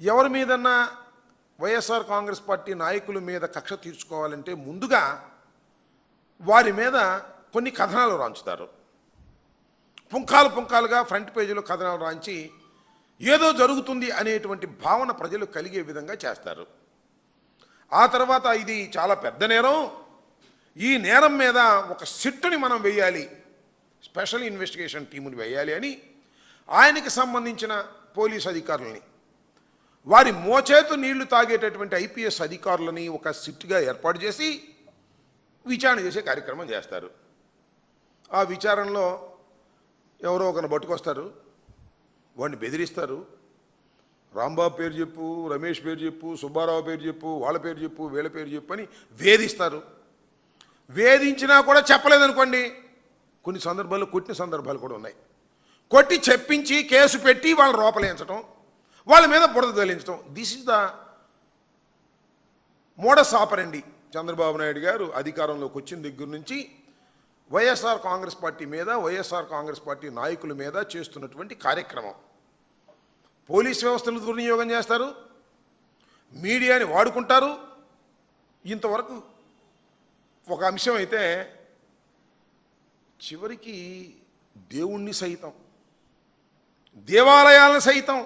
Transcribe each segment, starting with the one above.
ఎవరి మీదన్నా వైఎస్ఆర్ కాంగ్రెస్ పార్టీ నాయకుల మీద కక్ష తీర్చుకోవాలంటే ముందుగా వారి మీద కొన్ని కథనాలు రాంచుతారు. పుంకాలు పుంకాలుగా ఫ్రంట్ పేజీలో కథనాలు రాంచి ఏదో జరుగుతుంది అనేటువంటి భావన ప్రజలు కలిగే విధంగా చేస్తారు. ఆ తర్వాత ఇది చాలా పెద్ద నేరం. ఈ నేరం మీద ఒక సిట్టుని మనం వేయాలి. స్పెషల్ ఇన్వెస్టిగేషన్ టీముని వేయాలి అని ఆయనకి సంబంధించిన పోలీస్ అధికారులని. వారి మోచేతు నీళ్ళు తాగేటటువంటి ఐపీఎస్ అధికారులని ఒక సిట్గా ఏర్పాటు చేసి విచారణ చేసే కార్యక్రమం చేస్తారు. ఆ విచారణలో ఎవరో ఒకరిని పట్టుకొస్తారు వాడిని బెదిరిస్తారు. రాంబాబు పేరు చెప్పు రమేష్ పేరు చెప్పు సుబ్బారావు పేరు చెప్పు వాళ్ళ పేరు చెప్పు వీళ్ళ పేరు చెప్పు అని వేధిస్తారు. వేధించినా కూడా చెప్పలేదనుకోండి. కొన్ని సందర్భాల్లో కొట్టిన సందర్భాలు కూడా ఉన్నాయి. కొట్టి చెప్పించి కేసు పెట్టి వాళ్ళని రోపలేంచడం వాళ్ళ మీద బురద తొలించడం this is the modus operandi Chandrababu Naidu garu అధికారంలోకి వచ్చిన దగ్గర నుంచి వైఎస్ఆర్ కాంగ్రెస్ పార్టీ మీద వైఎస్ఆర్ కాంగ్రెస్ పార్టీ నాయకుల మీద చేస్తున్నటువంటి కార్యక్రమం. పోలీస్ వ్యవస్థను దుర్వినియోగం చేస్తారు. మీడియాని వాడుకుంటారు. ఇంతవరకు ఒక అంశం అయితే చివరికి దేవుణ్ణి సైతం దేవాలయాలను సైతం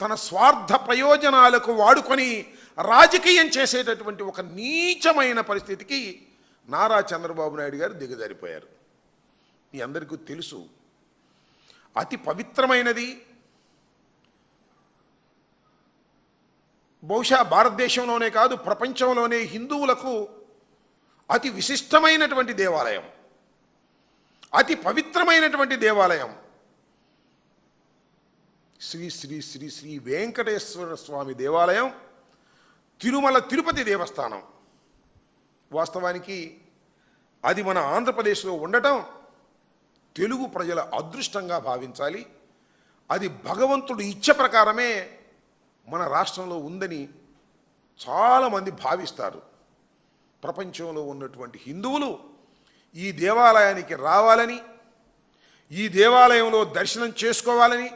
తన స్వార్థ ప్రయోజనాలకు వాడుకొని రాజకీయం చేసేటటువంటి ఒక నీచమైన పరిస్థితికి నారా చంద్రబాబు నాయుడు గారు దిగజారిపోయారు. మీ అందరికీ తెలుసు అతి పవిత్రమైనది బహుశా భారతదేశంలోనే కాదు ప్రపంచంలోనే హిందువులకు అతి విశిష్టమైనటువంటి దేవాలయం. అతి పవిత్రమైనటువంటి దేవాలయం. శ్రీ శ్రీ శ్రీ శ్రీ వెంకటేశ్వర స్వామి దేవాలయం తిరుమల తిరుపతి దేవస్థానం. వాస్తవానికి అది మన ఆంధ్రప్రదేశ్లో ఉండటం తెలుగు ప్రజల అదృష్టంగా భావించాలి. అది భగవంతుడు ఇచ్చ ప్రకారమే మన రాష్ట్రంలో ఉందని చాలామంది భావిస్తారు. ప్రపంచంలో ఉన్నటువంటి హిందువులు ఈ దేవాలయానికి రావాలని ఈ దేవాలయంలో దర్శనం చేసుకోవాలని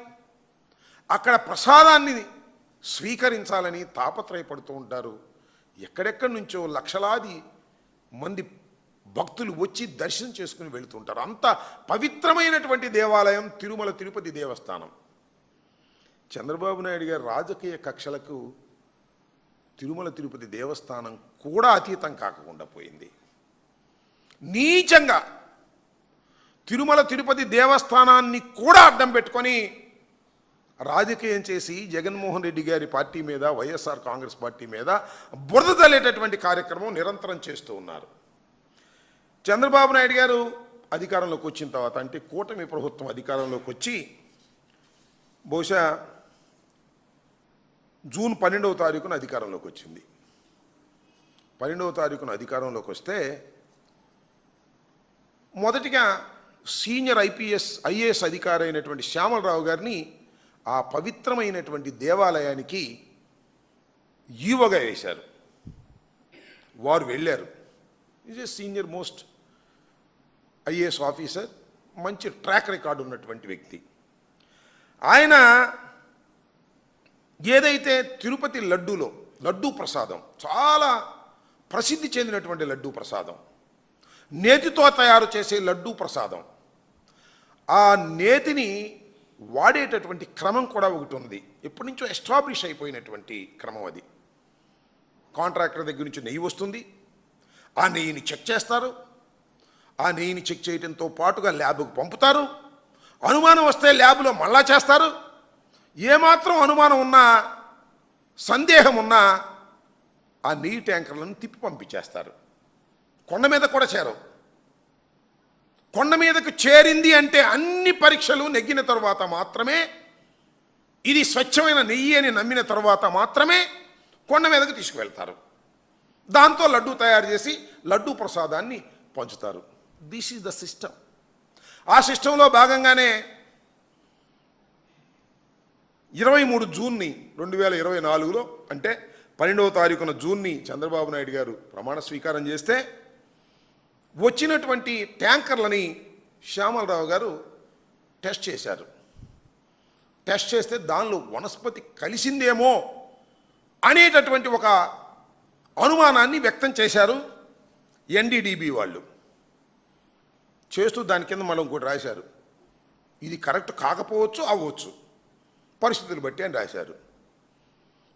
అక్కడ ప్రసాదాన్ని స్వీకరించాలని తాపత్రయపడుతూ ఉంటారు. ఎక్కడెక్కడి నుంచో లక్షలాది మంది భక్తులు వచ్చి దర్శనం చేసుకుని వెళుతుంటారు అంత పవిత్రమైనటువంటి దేవాలయం తిరుమల తిరుపతి దేవస్థానం. చంద్రబాబు నాయుడు గారి రాజకీయ కక్షలకు తిరుమల తిరుపతి దేవస్థానం కూడా అతీతం కాకుండా పోయింది. నీచంగా తిరుమల తిరుపతి దేవస్థానాన్ని కూడా అడ్డం పెట్టుకొని రాజకీయం చేసి జగన్మోహన్ రెడ్డి గారి పార్టీ మీద వైఎస్ఆర్ కాంగ్రెస్ పార్టీ మీద బురద తల్లేటటువంటి కార్యక్రమం నిరంతరం చేస్తూ ఉన్నారు. చంద్రబాబు నాయుడు గారు అధికారంలోకి వచ్చిన తర్వాత అంటే కూటమి ప్రభుత్వం అధికారంలోకి వచ్చి బహుశా జూన్ పన్నెండవ తారీఖున అధికారంలోకి వచ్చింది. పన్నెండవ తారీఖున అధికారంలోకి వస్తే మొదటిగా సీనియర్ ఐపీఎస్ ఐఏఎస్ అధికారి అయినటువంటి శ్యామలరావు గారిని ఆ పవిత్రమైనటువంటి దేవాలయానికి ఈవగా వేశారు. వారు వెళ్ళారు. Is a senior most IAS officer మంచి ట్రాక్ రికార్డు ఉన్నటువంటి వ్యక్తి. ఆయన ఏదైతే తిరుపతి లడ్డూలో లడ్డూ ప్రసాదం చాలా ప్రసిద్ధి చెందినటువంటి లడ్డూ ప్రసాదం నేతితో తయారు చేసే లడ్డూ ప్రసాదం ఆ నేతిని వాడేటటువంటి క్రమం కూడా ఒకటి ఉంది ఎప్పటి నుంచో ఎస్టాబ్లిష్ అయిపోయినటువంటి క్రమం అది. కాంట్రాక్టర్ దగ్గర నుంచి నెయ్యి వస్తుంది. ఆ నెయ్యిని చెక్ చేస్తారు. ఆ నెయ్యిని చెక్ చేయడంతో పాటుగా ల్యాబ్కు పంపుతారు. అనుమానం వస్తే ల్యాబ్లో మళ్ళా చేస్తారు. ఏమాత్రం అనుమానం ఉన్నా సందేహం ఉన్నా ఆ నెయ్యి ట్యాంకర్లను తిప్పి పంపించేస్తారు. కొండ మీద కూడా చేరవు. కొండ మీదకు చేరింది అంటే అన్ని పరీక్షలు నెగ్గిన తర్వాత మాత్రమే ఇది స్వచ్ఛమైన నెయ్యి అని నమ్మిన తర్వాత మాత్రమే కొండ మీదకు తీసుకువెళ్తారు. దాంతో లడ్డు తయారు చేసి లడ్డు ప్రసాదాన్ని పంచుతారు. దిస్ ఈజ్ ద సిస్టమ్ ఆ సిస్టంలో భాగంగానే ఇరవై మూడు జూన్ని రెండు వేల ఇరవై నాలుగులో అంటే పన్నెండవ తారీఖున జూన్ని చంద్రబాబు నాయుడు గారు ప్రమాణ స్వీకారం చేస్తే వచ్చినటువంటి ట్యాంకర్లని శ్యామలరావు గారు టెస్ట్ చేశారు. టెస్ట్ చేస్తే దానిలో వనస్పతి కలిసిందేమో అనేటటువంటి ఒక అనుమానాన్ని వ్యక్తం చేశారు ఎన్డీడీబీ వాళ్ళు. చేస్తూ దాని కింద మనం ఇంకోటి రాశారు. ఇది కరెక్ట్ కాకపోవచ్చు అవ్వచ్చు. పరిస్థితులు బట్టి అని రాశారు.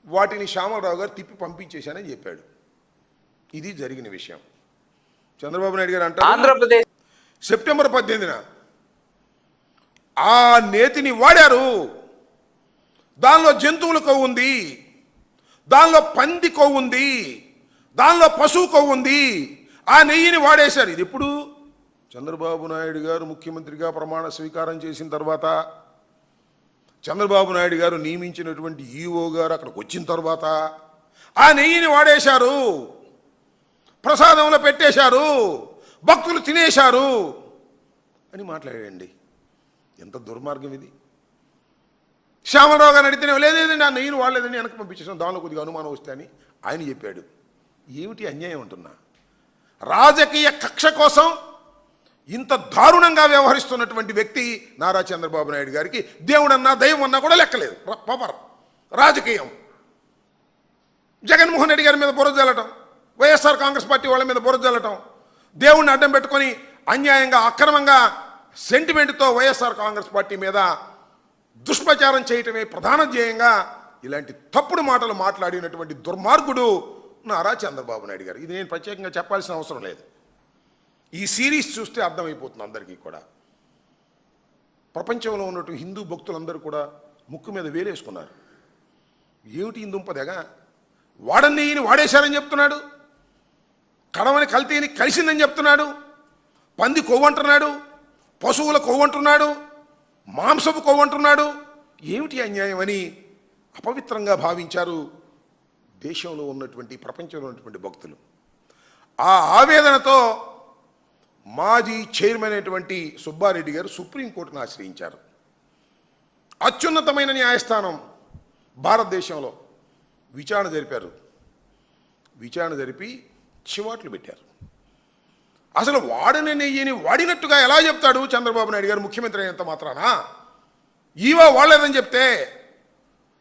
వాటిని శ్యామలరావు గారు తిప్పి పంపించేశానని చెప్పాడు. ఇది జరిగిన విషయం. చంద్రబాబు నాయుడు గారు అంటారు. ఆంధ్రప్రదేశ్ సెప్టెంబర్ పద్దెనిమిదిన ఆ నేతిని వాడారు. దానిలో జంతువుల కొవ్వు ఉంది. దానిలో పంది కొవ్వు ఉంది. దానిలో పశువు కొవ్వు ఉంది. ఆ నెయ్యిని వాడేశారు. ఇది ఎప్పుడు? చంద్రబాబు నాయుడు గారు ముఖ్యమంత్రిగా ప్రమాణ స్వీకారం చేసిన తర్వాత చంద్రబాబు నాయుడు గారు నియమించినటువంటి ఈఓ గారు అక్కడికి వచ్చిన తర్వాత ఆ నెయ్యిని వాడేశారు. ప్రసాదంలో పెట్టేశారు భక్తులు తినేశారు అని మాట్లాడండి ఎంత దుర్మార్గం ఇది. శ్యామరావు గారిని అడిగితేనే లేదేదండి ఆ నెయ్యిని వాడలేదని వెనక్కి పంపించేసాం దానిలో కొద్దిగా అనుమానం వస్తే అని ఆయన చెప్పాడు. ఏమిటి అన్యాయం అంటున్నా? రాజకీయ కక్ష కోసం ఇంత దారుణంగా వ్యవహరిస్తున్నటువంటి వ్యక్తి నారా చంద్రబాబు నాయుడు గారికి దేవుడన్నా దైవం అన్నా కూడా లెక్కలేదు. ర- పవర్ రాజకీయం. జగన్మోహన్ రెడ్డి గారి మీద బురద జల్లటం. వైఎస్ఆర్ కాంగ్రెస్ పార్టీ వాళ్ళ మీద బురద జల్లటం దేవుణ్ణి అడ్డం పెట్టుకొని అన్యాయంగా అక్రమంగా సెంటిమెంట్తో వైఎస్ఆర్ కాంగ్రెస్ పార్టీ మీద దుష్ప్రచారం చేయటమే ప్రధాన ధ్యేయంగా ఇలాంటి తప్పుడు మాటలు మాట్లాడినటువంటి దుర్మార్గుడు నారా చంద్రబాబు నాయుడు గారు. ఇది నేను ప్రత్యేకంగా చెప్పాల్సిన అవసరం లేదు. ఈ సిరీస్ చూస్తే అర్థమైపోతుంది అందరికీ కూడా. ప్రపంచంలో ఉన్నటువంటి హిందూ భక్తులందరూ కూడా ముక్కు మీద వేలేసుకున్నారు. ఏమిటి ఈ దుంపదెగ? వాడన్నీని వాడేశారని చెప్తున్నాడు. కడవని కల్తీని కలిసిందని చెప్తున్నాడు. పంది కొవ్వంటున్నాడు. పశువుల కొవ్వంటున్నాడు. మాంసపు కొవ్వంటున్నాడు. ఏమిటి అన్యాయం అని అపవిత్రంగా భావించారు దేశంలో ఉన్నటువంటి ప్రపంచంలో ఉన్నటువంటి భక్తులు. ఆ ఆవేదనతో మాజీ చైర్మన్ అయినటువంటి సుబ్బారెడ్డి గారు సుప్రీంకోర్టును ఆశ్రయించారు. అత్యున్నతమైన న్యాయస్థానం భారతదేశంలో. విచారణ జరిపారు. విచారణ జరిపి చివాట్లు పెట్టారు. అసలు వాడని నెయ్యిని వాడినట్టుగా ఎలా చెప్తాడు చంద్రబాబు నాయుడు గారు ముఖ్యమంత్రి అయినంత మాత్రానా? ఈవో వాడలేదని చెప్తే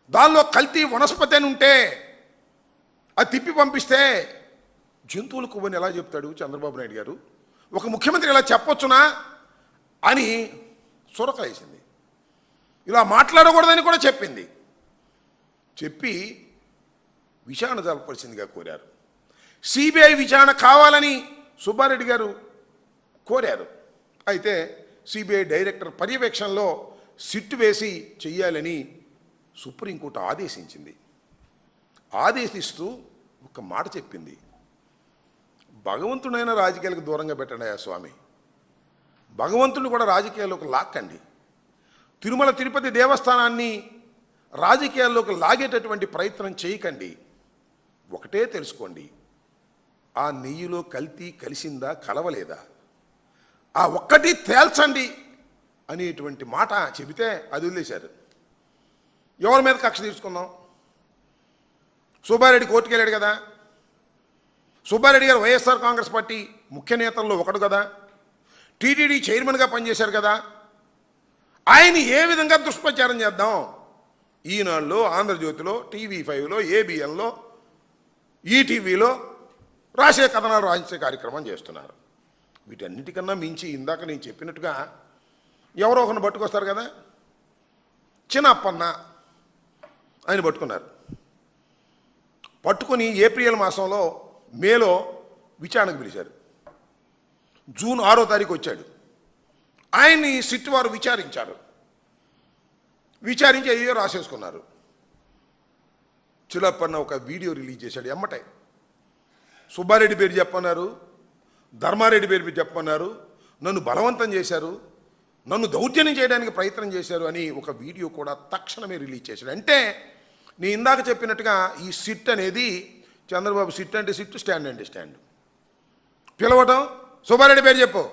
దానిలో కల్తీ వనస్పతి అని ఉంటే అది తిప్పి పంపిస్తే జంతువులు కొవ్వని ఎలా చెప్తాడు చంద్రబాబు నాయుడు గారు? ఒక ముఖ్యమంత్రి ఇలా చెప్పొచ్చునా? అని సురకలేసింది ఇలా మాట్లాడకూడదని కూడా చెప్పింది. చెప్పి విచారణ జరపవలసిందిగా కోరారు. సిబిఐ విచారణ కావాలని సుబ్బారెడ్డి గారు కోరారు. అయితే సిబిఐ డైరెక్టర్ పర్యవేక్షణలో సిట్టు వేసి చెయ్యాలని సుప్రీంకోర్టు ఆదేశించింది. ఆదేశిస్తూ ఒక మాట చెప్పింది. భగవంతుడైన రాజకీయాలకు దూరంగా పెట్టండి ఆ స్వామి. భగవంతుడిని కూడా రాజకీయాల్లోకి లాక్కండి. తిరుమల తిరుపతి దేవస్థానాన్ని రాజకీయాల్లోకి లాగేటటువంటి ప్రయత్నం చేయకండి. ఒకటే తెలుసుకోండి. ఆ నెయ్యిలో కల్తీ కలిసిందా కలవలేదా? ఆ ఒక్కటి తేల్చండి అనేటువంటి మాట చెబితే అది వదిలేశారు. ఎవరి మీద కక్ష తీర్చుకుందాం? సుబ్బారెడ్డి కోర్టుకు వెళ్ళాడు కదా. సుబ్బారెడ్డి గారు వైఎస్ఆర్ కాంగ్రెస్ పార్టీ ముఖ్య నేతల్లో ఒకడు కదా. టీటీడీ చైర్మన్గా పనిచేశారు కదా. ఆయన ఏ విధంగా దుష్ప్రచారం చేద్దాం? ఈనాడులో ఆంధ్రజ్యోతిలో టీవీ ఫైవ్లో ఏబిఎన్లో ఈటీవీలో రాసే కథనాలు రాసే కార్యక్రమం చేస్తున్నారు. వీటన్నిటికన్నా మించి ఇందాక నేను చెప్పినట్టుగా ఎవరో ఒకరిని పట్టుకొస్తారు కదా? చిన్న అప్పన్న ఆయన పట్టుకున్నారు. పట్టుకొని ఏప్రిల్ మాసంలో మేలో విచారణకు పిలిచారు. జూన్ ఆరో తారీఖు వచ్చాడు. ఆయన్ని సిట్ వారు విచారించారు. విచారించి అయ్యో రాసేసుకున్నారు. చిలప్పన్న ఒక వీడియో రిలీజ్ చేశాడు ఎమ్మటే. సుబ్బారెడ్డి పేరు చెప్పన్నారు ధర్మారెడ్డి పేరు చెప్పన్నారు నన్ను బలవంతం చేశారు నన్ను దౌర్జన్యం చేయడానికి ప్రయత్నం చేశారు అని ఒక వీడియో కూడా తక్షణమే రిలీజ్ చేశాడు. అంటే నేను ఇందాక చెప్పినట్టుగా ఈ సిట్ అనేది చంద్రబాబు సిట్ అంటే సిట్ స్టాండ్ అంటే స్టాండ్. పిలవటం సుబ్బారెడ్డి పేరు చెప్పు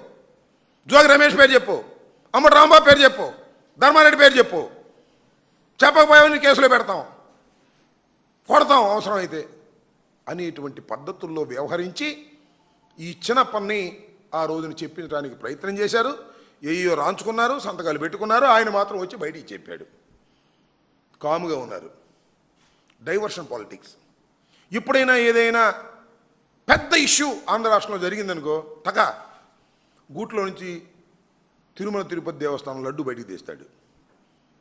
జోగి రమేష్ పేరు చెప్పు అమ్మటి రాంబాబు పేరు చెప్పు ధర్మారెడ్డి పేరు చెప్పు. చెప్పకపోయావని కేసులో పెడతాం కొడతాం అవసరం అయితే అనేటువంటి పద్ధతుల్లో వ్యవహరించి ఈ చిన్న పని ఆ రోజున చెప్పించడానికి ప్రయత్నం చేశారు. ఏయో రాంచుకున్నారు సంతకాలు పెట్టుకున్నారు ఆయన మాత్రం వచ్చి బయటికి చెప్పాడు. కాముగా ఉన్నారు. Diversion politics. ఎప్పుడైనా ఏదైనా పెద్ద ఇష్యూ ఆంధ్ర రాష్ట్రంలో జరిగిందనుకో టక గూట్లో నుంచి తిరుమల తిరుపతి దేవస్థానం లడ్డు బయటికి తీస్తాడు.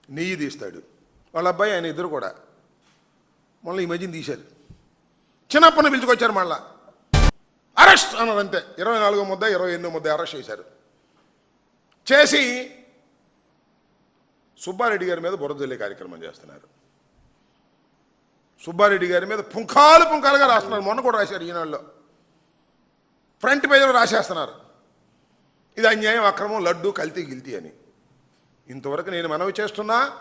నెయ్యి తీస్తాడు. వాళ్ళ అబ్బాయి ఆయన ఇద్దరు కూడా. మళ్ళీ ఈ మధ్యన తీశారు. చిన్నప్పని పిలుచుకొచ్చారు మళ్ళా. అరెస్ట్ అన్నారు అంతే ఇరవై నాలుగో ముద్ద ఇరవై ఎనిమిదో ముద్ద అరెస్ట్ చేశారు. చేసి సుబ్బారెడ్డి గారి మీద బురదల్లి కార్యక్రమం చేస్తున్నారు. సుబ్బారెడ్డి గారి మీద పుంఖాలు పుంఖాలుగా రాస్తున్నారు. మొన్న కూడా రాశారు ఈనాడులో. ఫ్రంట్ పేజీలో రాసేస్తున్నారు. ఇది అన్యాయం అక్రమం లడ్డు కల్తీ గిల్తీ అని. ఇంతవరకు నేను మనవి చేస్తున్నా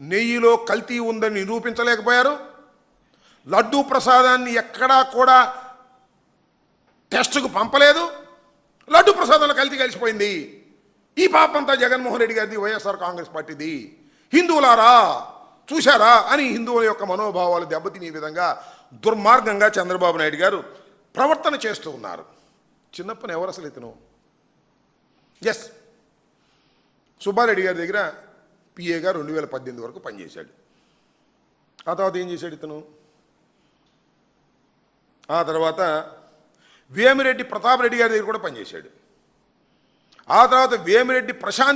నెయ్యిలో కల్తీ ఉందని నిరూపించలేకపోయారు. లడ్డూ ప్రసాదాన్ని ఎక్కడా కూడా టెస్టుకు పంపలేదు. లడ్డు ప్రసాదంలో కలిసి కలిసిపోయింది. ఈ పాపంతా జగన్మోహన్ రెడ్డి గారిది వైఎస్ఆర్ కాంగ్రెస్ పార్టీది. హిందువులారా చూశారా అని హిందువుల యొక్క మనోభావాలు దెబ్బతినే విధంగా దుర్మార్గంగా చంద్రబాబు నాయుడు గారు ప్రవర్తన చేస్తూ ఉన్నారు. చిన్నప్పని ఎవరు అసలు ఇతను? ఎస్ సుబ్బారెడ్డి గారి దగ్గర పిఏగా రెండు వేల పద్దెనిమిది వరకు పనిచేశాడు. ఆ తర్వాత ఏం చేశాడు ఇతను? ఆ తర్వాత వేమిరెడ్డి ప్రతాప్ రెడ్డి గారి దగ్గర కూడా పనిచేశాడు. ఆ తర్వాత వేమిరెడ్డి ప్రశాంత్